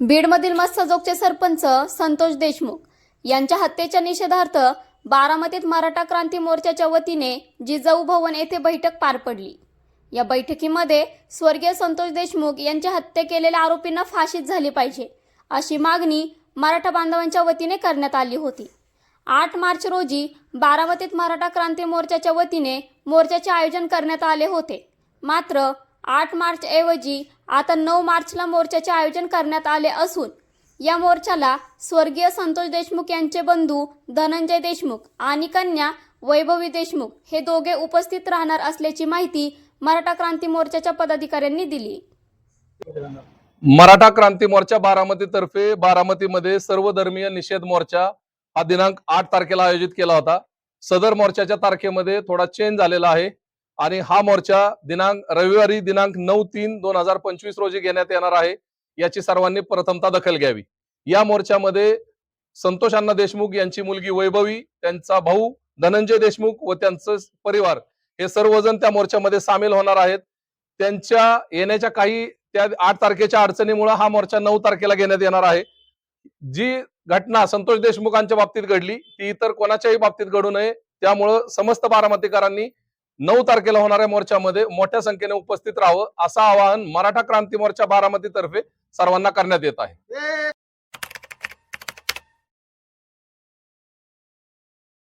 बीडमधील मत्स्यजोगचे सरपंच संतोष देशमुख यांच्या हत्येच्या निषेधार्थ बारामतीत मराठा क्रांती मोर्चाच्या वतीने जिजाऊ भवन येथे बैठक पार पडली. या बैठकीमध्ये स्वर्गीय संतोष देशमुख यांच्या हत्या केलेल्या आरोपींना फाशीच झाली पाहिजे अशी मागणी मराठा बांधवांच्या वतीने करण्यात आली होती. आठ मार्च रोजी बारामतीत मराठा क्रांती मोर्चाच्या वतीने मोर्चाचे आयोजन करण्यात आले होते. मात्र आठ मार्च ऐवजी आता नऊ मार्चला मोर्चाचे आयोजन करण्यात आले असून या मोर्चाला स्वर्गीय संतोष देशमुख यांचे बंधू धनंजय देशमुख आणि कन्या वैभवी देशमुख हे दोघे उपस्थित राहणार असल्याची माहिती मराठा क्रांती मोर्चाच्या पदाधिकाऱ्यांनी दिली. मराठा क्रांती मोर्चा बारामती तर्फे बारामतीमध्ये सर्वधर्मीय निषेध मोर्चा हा दिनांक आठ तारखेला आयोजित केला होता. सदर मोर्चाच्या तारखेमध्ये थोडा चेंज झालेला आहे. आणि हा मोर्चा दिनांक रविवारी दिनांक नऊ तीन दोन हजार पंचवीस रोजी घेण्यात येणार आहे याची सर्वांनी प्रथमता दखल घ्यावी. या मोर्चामध्ये संतोष अण्णा देशमुख यांची मुलगी वैभवी त्यांचा भाऊ धनंजय देशमुख व त्यांचं परिवार हे सर्वजण त्या मोर्चामध्ये सामील होणार आहेत. त्यांच्या येण्याच्या काही त्या आठ तारखेच्या अडचणीमुळे हा मोर्चा नऊ तारखेला घेण्यात येणार आहे. जी घटना संतोष देशमुखांच्या बाबतीत घडली ती इतर कोणाच्याही बाबतीत घडू नये त्यामुळं समस्त बारामतीकरांनी नऊ तारखेला होणाऱ्या मोर्चामध्ये मोठ्या संख्येने उपस्थित राहावं असं आवाहन मराठा क्रांती मोर्चा बारामती तर्फे सर्वांना करण्यात येत आहे.